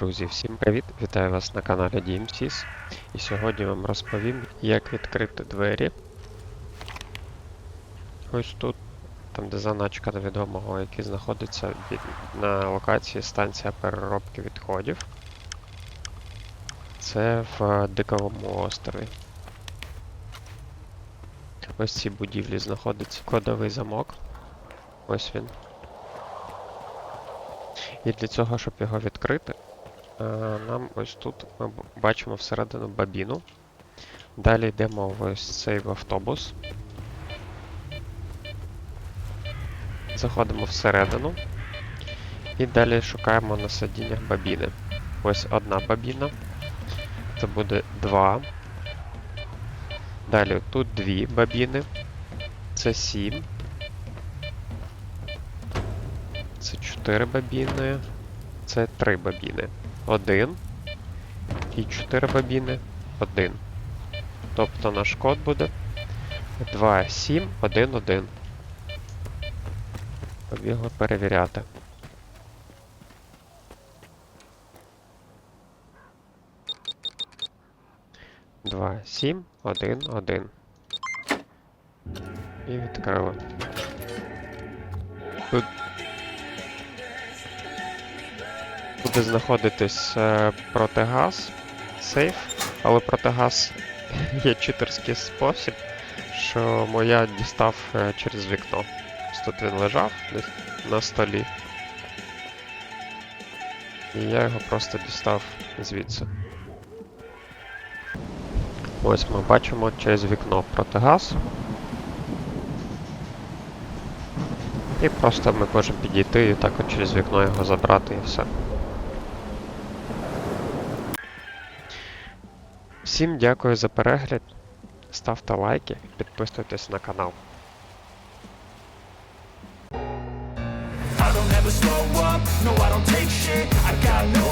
Друзі, всім привіт! Вітаю вас на каналі DMCS. І сьогодні вам розповім, як відкрити двері. Ось тут, там де заначка невідомого, який знаходиться від, на локації станція переробки відходів. Це в е, Диковому острові. Ось цій будівлі знаходиться кодовий замок. Ось він. І для цього, щоб його відкрити, нам ось тут ми бачимо всередину бабіну. Далі йдемо в ось цей автобус. Заходимо всередину. І далі шукаємо на сидіннях бабіни. Ось одна бабіна. Це буде два. Далі тут дві бабіни. Це сім. Це 4 бабіни. Це 3 бабіни. 1. І 4 бабіни. 1. Тобто наш код буде 2, 7, 1, 1. Побігли перевіряти. Два, сім, один, один. І відкрили. Тут буде знаходитись е, протигаз, сейф, але протигаз є читерський спосіб, що моя дістав е, через вікно. Тут він лежав на столі. І я його просто дістав звідси. Ось ми бачимо через вікно протигаз. І просто ми можемо підійти і так от через вікно його забрати і все. Всім дякую за перегляд. Ставте лайки, підписуйтесь на канал. I don't ever slow up, no I don't take shit, I got no